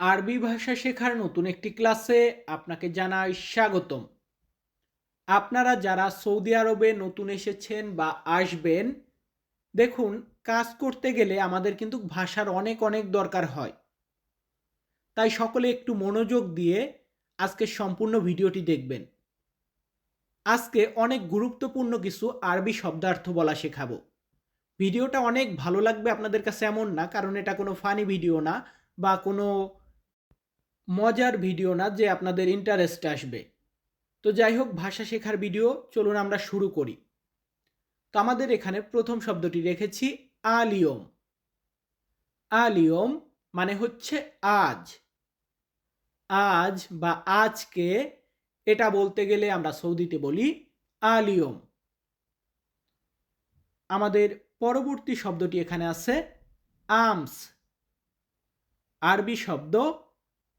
আরবি ভাষা শেখার নতুন একটি ক্লাসে আপনাকে জানাই স্বাগতম। আপনারা যারা সৌদি আরবে নতুন এসেছেন বা আসবেন, দেখুন, কাজ করতে গেলে আমাদের কিন্তু ভাষার অনেক অনেক দরকার হয়। তাই সকলে একটু মনোযোগ দিয়ে আজকে সম্পূর্ণ ভিডিওটি দেখবেন। আজকে অনেক গুরুত্বপূর্ণ কিছু আরবি শব্দার্থ বলা শেখাবো। ভিডিওটা অনেক ভালো লাগবে আপনাদের কাছে এমন না, কারণ এটা কোনো ফানি ভিডিও না বা কোনো মজার ভিডিও না যে আপনাদের ইন্টারেস্ট আসবে। তো যাই হোক, ভাষা শেখার ভিডিও, চলুন আমরা শুরু করি। তো আমাদের এখানে প্রথম শব্দটি রেখেছি, আলিয়ম। আলিয়ম মানে হচ্ছে আজ। আজ বা আজকে, এটা বলতে গেলে আমরা সৌদিতে বলি আলিয়ম। আমাদের পরবর্তী শব্দটি এখানে আছে, আমস। আরবি শব্দ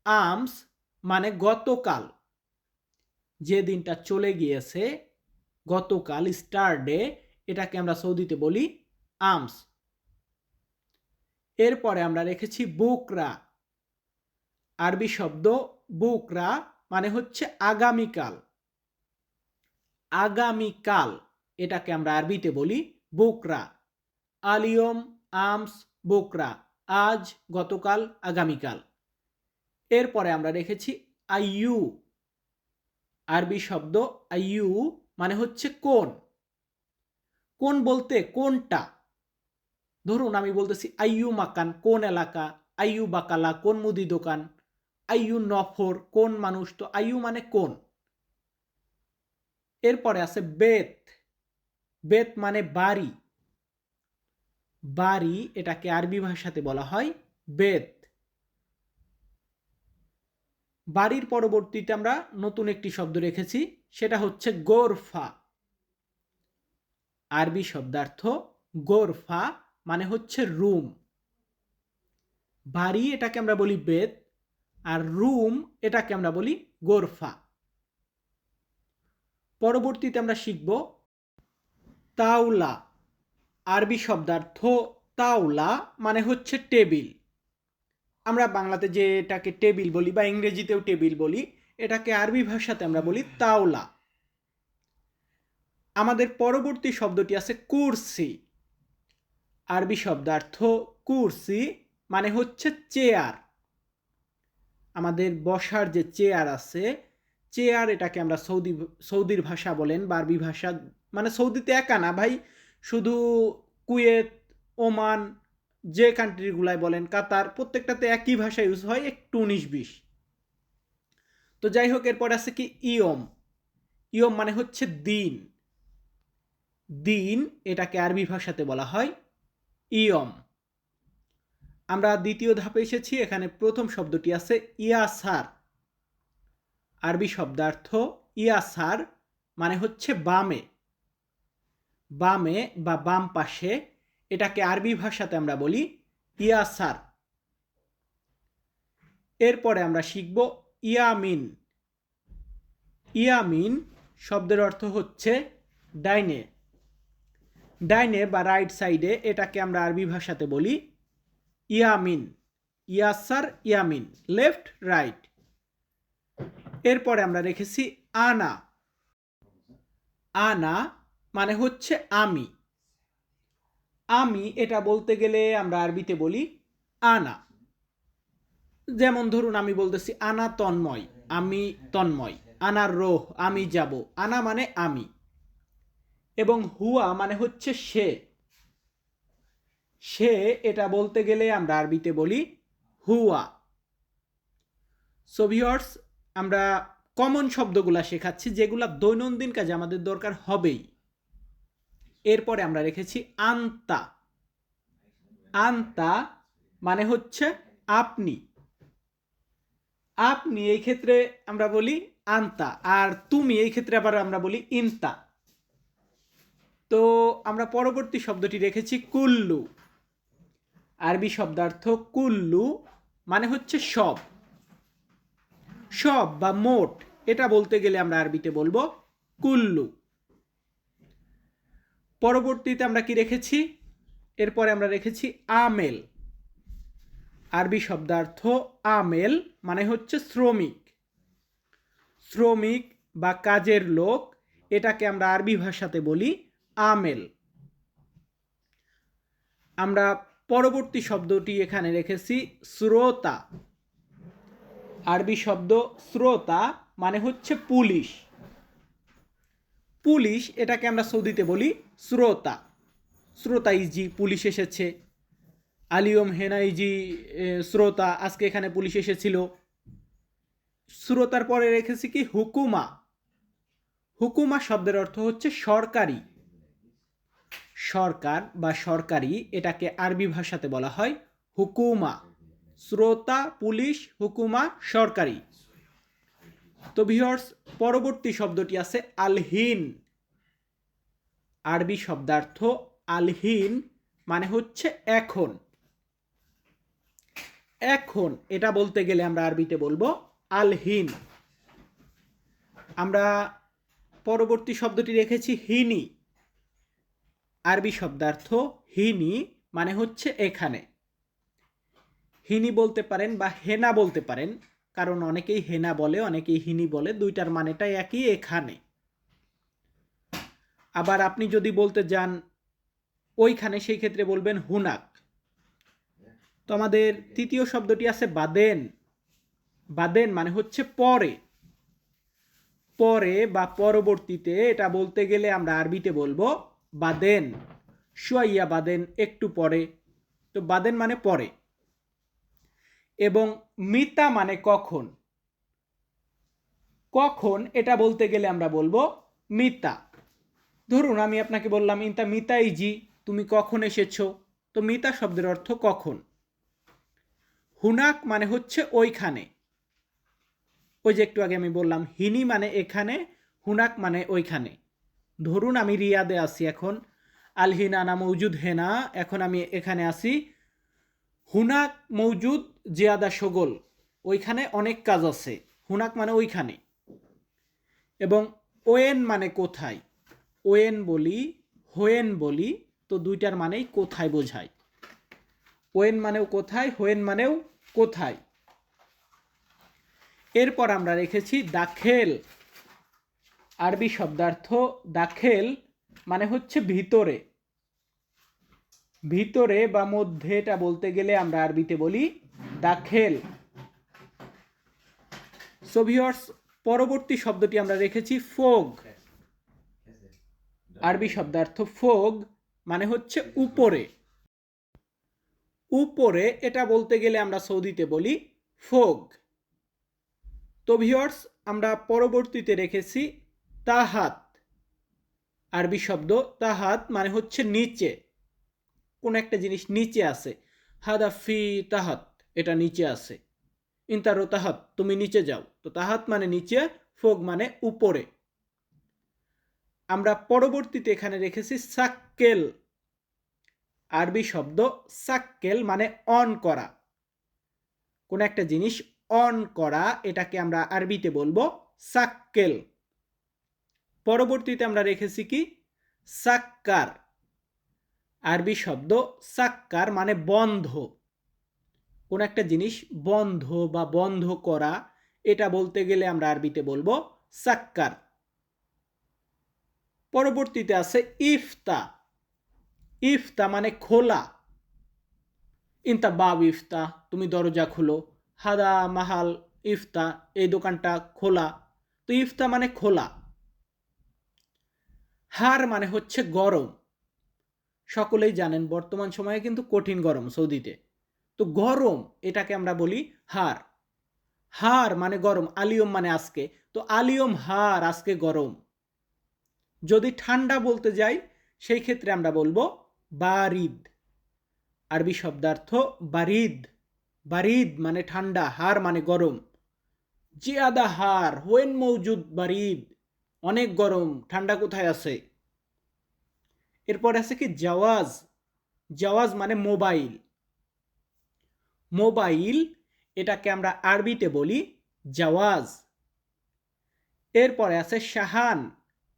আমস মানে গতকাল। যে দিনটা চলে গিয়েছে, গতকাল স্টার ডে এটাকে আমরা সৌদিতে বলি আমস এরপরে আমরা রেখেছি বুকরা। আরবি শব্দ বুকরা মানে হচ্ছে আগামীকাল। আগামীকাল, এটাকে আমরা আরবিতে বলি বুকরা। আলিয়ম আমস বুকরা। আজ, গতকাল, আগামীকাল। এরপরে আমরা রেখেছি আইয়ু আরবি শব্দ আইয়ু মানে হচ্ছে কোন। কোন বলতে কোনটা? ধরুন আমি বলতেছি আইয়ু মাকান, কোন এলাকা? আইয়ু বাকালা, কোন মুদি দোকান? আইয়ু নফর, কোন মানুষ? তো আইয়ু মানে কোন? এরপরে আছে বেত। বেত মানে বাড়ি। বাড়ি এটাকে আরবি ভাষাতে বলা হয় বেত। বাড়ির পরবর্তীতে আমরা নতুন একটি শব্দ রেখেছি, সেটা হচ্ছে গোরফা। আরবি শব্দার্থ গোরফা মানে হচ্ছে রুম। বাড়ি এটাকে আমরা বলি বেদ, আর রুম এটাকে আমরা বলি গোরফা। পরবর্তীতে আমরা শিখব তাওলা। আরবি শব্দার্থ তাওলা মানে হচ্ছে টেবিল। আমরা বাংলাতে যে এটাকে টেবিল বলি বা ইংরেজিতেও টেবিল বলি, এটাকে আরবি ভাষাতে আমরা বলি তাওলা। আমাদের পরবর্তী শব্দটি আছে কুরসি। আরবি শব্দার্থ কুরসি মানে হচ্ছে চেয়ার। আমাদের বসার যে চেয়ার আছে, চেয়ার এটাকে আমরা সৌদি, সৌদির ভাষা বলেন বা আরবি ভাষা মানে সৌদিতে একা না ভাই, শুধু কুয়েত, ওমান যে কান্ট্রিগুলাই বলেন, কাতার, প্রত্যেকটাতে একই ভাষা ইউজ হয়, একটু উনিশ বিশ। তো যাই হোক, এরপর আছে কি ইয়ম। ইয়ম মানে হচ্ছে দিন। দিন এটাকে আরবি ভাষাতে বলা হয় ইয়ম। আমরা দ্বিতীয় ধাপে এসেছি, এখানে প্রথম শব্দটি আছে ইয়াসার। আরবি শব্দার্থ ইয়াসার মানে হচ্ছে বামে। বামে বা বাম পাশে এটাকে আরবি ভাষাতে আমরা বলি ইয়াসার এরপরে আমরা শিখব ইয়ামিন। ইয়ামিন শব্দের অর্থ হচ্ছে ডাইনে। ডাইনে বা রাইট সাইডে এটাকে আমরা আরবি ভাষাতে বলি ইয়ামিন। ইয়াসার ইয়ামিন। Left, right. এরপরে আমরা রেখেছি আনা। আনা মানে হচ্ছে আমি। আমি এটা বলতে গেলে আমরা আরবিতে বলি আনা। যেমন ধরুন আমি বলতেছি, আনা তন্ময়, আমি তন্ময় আনার রোহ, আমি যাব। আনা মানে আমি। এবং হুয়া মানে হচ্ছে সে। সে এটা বলতে গেলে আমরা আরবিতে বলি হুয়া। সোভিয়র্স আমরা কমন শব্দগুলা শেখাচ্ছি যেগুলা দৈনন্দিন কাজে আমাদের দরকার হবেই। এরপরে আমরা রেখেছি আন্তা। আন্তা মানে হচ্ছে আপনি। আপনি এই ক্ষেত্রে আমরা বলি আন্তা, আর তুমি এই ক্ষেত্রে আবার আমরা বলি ইনতা। তো আমরা পরবর্তী শব্দটি রেখেছি কুল্লু। আরবি শব্দার্থ কুল্লু মানে হচ্ছে সব। সব বা মোট, এটা বলতে গেলে আমরা আরবিতে বলব কুল্লু। পরবর্তীতে আমরা কি রেখেছি? এরপরে আমরা রেখেছি আমেল। আরবি শব্দার্থ আমেল মানে হচ্ছে শ্রমিক। শ্রমিক বা কাজের লোক, এটাকে আমরা আরবি ভাষাতে বলি আমেল। আমরা পরবর্তী শব্দটি এখানে রেখেছি শ্রোতা। আরবি শব্দ শ্রোতা মানে হচ্ছে পুলিশ। পুলিশ, এটাকে আমরা সৌদিতে বলি শ্রোতা। শ্রোতা ইজি পুলিশ এসেছে। আলিয়ম হেনাইজি শ্রোতা, আজকে এখানে পুলিশ এসেছিল। শ্রোতার পরে রেখেছি কি? হুকুমা। হুকুমা শব্দের অর্থ হচ্ছে সরকারি। সরকার বা সরকারি, এটাকে আরবি ভাষাতে বলা হয় হুকুমা। শ্রোতা, পুলিশ, হুকুমা, সরকারি। তো ভিওর্স পরবর্তী শব্দটি আছে আলহিন। আরবি শব্দার্থ আলহিন মানে হচ্ছে এখন। এখন, এটা বলতে গেলে আমরা আরবিতে বলব আলহিন। আমরা পরবর্তী শব্দটি রেখেছি হিনি। আরবি শব্দার্থ হিনি মানে হচ্ছে এখানে। হিনি বলতে পারেন বা হেনা বলতে পারেন। কারণ অনেকেই হেনা বলে, অনেকেই হিনি বলে, দুইটার মানেটা একই এখানে। আবার আপনি যদি বলতে যান, ওইখানে সেই ক্ষেত্রে বলবেন হুনাক। তো আমাদের তৃতীয় শব্দটি আছে বাদেন। বাদেন মানে হচ্ছে পরে। পরে বা পরবর্তীতে এটা বলতে গেলে আমরা আরবিতে বলব বাদেন। শুয়াইয়া বাদেন একটু পরে। তো বাদেন মানে পরে। এবং মিতা মানে কখন? কখন, এটা বলতে গেলে আমরা বলব মিতা। ধরুন, আমি আপনাকে বললাম, ইন্তা মিতাই জি, তুমি কখন এসেছ? তো মিতা শব্দের অর্থ কখন? হুনাক মানে হচ্ছে ওইখানে। ওই যে একটু আগে আমি বললাম, হিনি মানে এখানে, হুনাক মানে ওইখানে। ধরুন, আমি রিয়াদে আছি এখন, আলহিনা না মৌজুদ হেনা, এখন আমি এখানে আছি হুনাক মৌজুদ জিয়াদা সগোল, ওইখানে অনেক কাজ আছে। হুনাক মানে ওইখানে। এবং ওয়েন মানে কোথায়? ওয়েন বলি, হোয়েন বলি, তো দুইটার মানেই কোথায় বোঝায়। ওয়েন মানেও কোথায়, হোয়েন মানেও কোথায়। এরপর আমরা রেখেছি দাখেল। আরবি শব্দার্থ দাখেল মানে হচ্ছে ভিতরে। ভিতরে বা মধ্যে এটা বলতে গেলে আমরা আরবিতে বলি দাখেল। সোভিয়র্স পরবর্তী শব্দটি আমরা রেখেছি ফোগ। আরবি শব্দার্থ ফোগ মানে হচ্ছে উপরে। উপরে এটা বলতে গেলে আমরা সৌদিতে বলি ফোগ। তো ভিওর্স আমরা পরবর্তীতে রেখেছি তাহাত। আরবি শব্দ তাহাত মানে হচ্ছে নিচে। কোন একটা জিনিস নিচে আছে। হাদা ফি তাহাত, এটা নিচে আছে। ইন্তারো তাহাত, তুমি নিচে যাও। তো তাহাত মানে নিচে, ফোগ মানে উপরে। আমরা পরবর্তীতে এখানে রেখেছি সাক্কেল। আরবি শব্দ সাক্কেল মানে অন করা। কোন একটা জিনিস অন করা, এটাকে আমরা আরবিতে বলব সাক্কেল। পরবর্তীতে আমরা রেখেছি কি? সাক্কার। আরবি শব্দ সাক্কার মানে বন্ধ। কোন একটা জিনিস বন্ধ বা বন্ধ করা, এটা বলতে গেলে আমরা আরবিতে বলব সাক্কার। পরবর্তীতে আছে ইফতা। ইফতা মানে খোলা। ইনতা বাব ইফতা, তুমি দরজা খুলো। হাদা মাহাল ইফতা, এই দোকানটা খোলা। তো ইফতা মানে খোলা। হার মানে হচ্ছে গরম। সকলেই জানেন বর্তমান সময়ে কিন্তু কঠিন গরম সৌদিতে। তো গরম এটাকে আমরা বলি হার। হার মানে গরম, আলিয়ম মানে আজকে। তো আলিয়ম, হার, আজকে গরম। যদি ঠান্ডা বলতে যাই, সেই ক্ষেত্রে আমরা বলব বারিদ। আরবি শব্দার্থ বারিদ। বারিদ মানে ঠান্ডা, হার মানে গরম। জিয়াদা হার, হোয়েন মৌজুদ বারিদ। অনেক গরম, ঠান্ডা কোথায় আছে? এরপর আছে কি? জাওয়াজ। জাওয়াজ মানে মোবাইল। মোবাইল, এটাকে আমরা আরবিতে বলি জাওয়াজ। এরপরে আছে শাহান।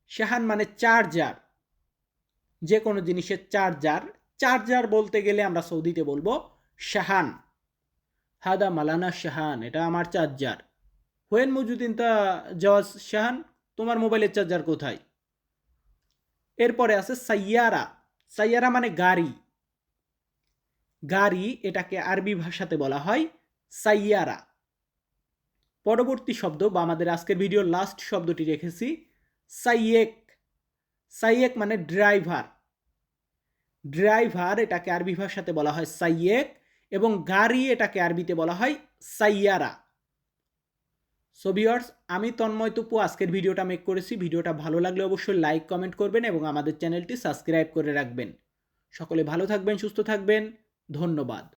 শাহান মানে চার্জার। যে কোনো জিনিসের চার্জার। চার্জার বলতে গেলে আমরা সৌদিতে বলব শাহান। হাদা মালানা শাহান, এটা আমার চার্জার। হোয়েন মজুদিন তা জওয়াজ শাহান, তোমার মোবাইলের চার্জার কোথায়? এরপরে আছে সাইয়ারা। সাইয়ারা মানে গাড়ি। গাড়ি এটাকে আরবি ভাষাতে বলা হয় সাইয়ারা। পরবর্তী শব্দ, বা আমাদের আজকের ভিডিওর লাস্ট শব্দটি রেখেছি, সাইয়েক। সাইয়েক মানে ড্রাইভার ড্রাইভার এটাকে আরবি ভাষাতে বলা হয় সাইয়েক এবং গাড়ি এটাকে আরবিতে বলা হয় সাইয়ারা। সো ভিওয়ার্স আমি তন্ময় তুপু আজকের ভিডিওটা মেক করেছি। ভিডিওটা ভালো লাগলে অবশ্যই লাইক কমেন্ট করবেন এবং আমাদের চ্যানেলটি সাবস্ক্রাইব করে রাখবেন। সকলে ভালো থাকবেন, সুস্থ থাকবেন। ধন্যবাদ।